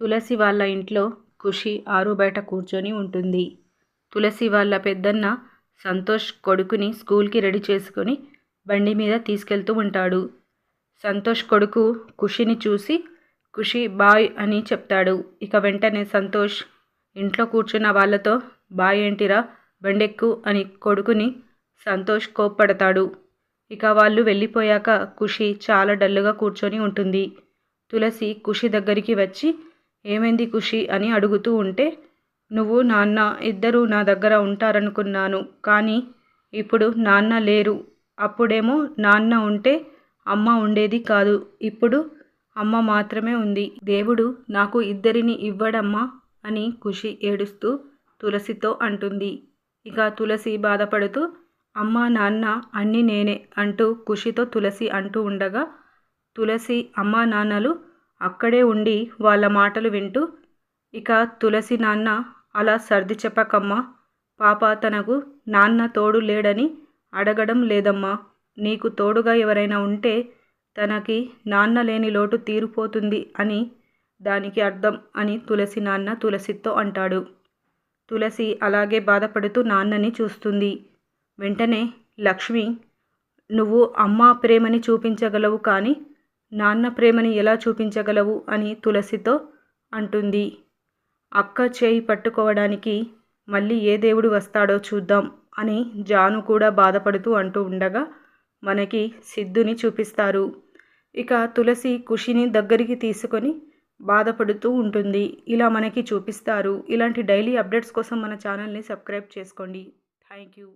తులసి వాళ్ళ ఇంట్లో ఖుషి ఆరు బయట కూర్చొని ఉంటుంది. తులసి వాళ్ళ పెద్దన్న సంతోష్ కొడుకుని స్కూల్కి రెడీ చేసుకొని బండి మీద తీసుకెళ్తూ ఉంటాడు. సంతోష్ కొడుకు ఖుషిని చూసి ఖుషి బాయ్ అని చెప్తాడు. ఇక వెంటనే సంతోష్ ఇంట్లో కూర్చున్న వాళ్ళతో బాయ్ ఏంటిరా బండెక్కు అని కొడుకుని సంతోష్ కోప్పడతాడు. ఇక వాళ్ళు వెళ్ళిపోయాక ఖుషి చాలా డల్లుగా కూర్చొని ఉంటుంది. తులసి ఖుషి దగ్గరికి వచ్చి ఏమైంది ఖుషి అని అడుగుతూ ఉంటే నువ్వు నాన్న ఇద్దరూ నా దగ్గర ఉంటారనుకున్నాను కానీ ఇప్పుడు నాన్న లేరు. అప్పుడేమో నాన్న ఉంటే అమ్మ ఉండేది కాదు. ఇప్పుడు అమ్మ మాత్రమే ఉంది. దేవుడు నాకు ఇద్దరిని ఇవ్వడమ్మా అని ఖుషి ఏడుస్తూ తులసితో అంటుంది. ఇక తులసి బాధపడుతూ అమ్మ నాన్న అన్నీ నేనే అంటూ ఖుషితో తులసి అంటూ ఉండగా తులసి అమ్మ నాన్నలు అక్కడే ఉండి వాళ్ళ మాటలు వింటూ ఇక తులసి నాన్న అలా సర్ది చెప్పకమ్మా పాప తనకు నాన్న తోడు లేడని అడగడం లేదమ్మా. నీకు తోడుగా ఎవరైనా ఉంటే తనకి నాన్న లేని లోటు తీరిపోతుంది అని దానికి అర్థం అని తులసి నాన్న తులసితో అంటాడు. తులసి అలాగే బాధపడుతూ నాన్నని చూస్తుంది. వెంటనే లక్ష్మి నువ్వు అమ్మ ప్రేమని చూపించగలవు కానీ నాన్న ప్రేమని ఎలా చూపించగలవు అని తులసితో అంటుంది. అక్క చేయి పట్టుకోవడానికి మళ్ళీ ఏ దేవుడు వస్తాడో చూద్దాం అని జాను కూడా బాధపడుతూ అంటూ ఉండగా మనకి సిద్ధుని చూపిస్తారు. ఇక తులసి ఖుషిని దగ్గరికి తీసుకొని బాధపడుతూ ఉంటుంది. ఇలా మనకి చూపిస్తారు. ఇలాంటి డైలీ అప్డేట్స్ కోసం మన ఛానల్ని సబ్స్క్రైబ్ చేసుకోండి. Thank you.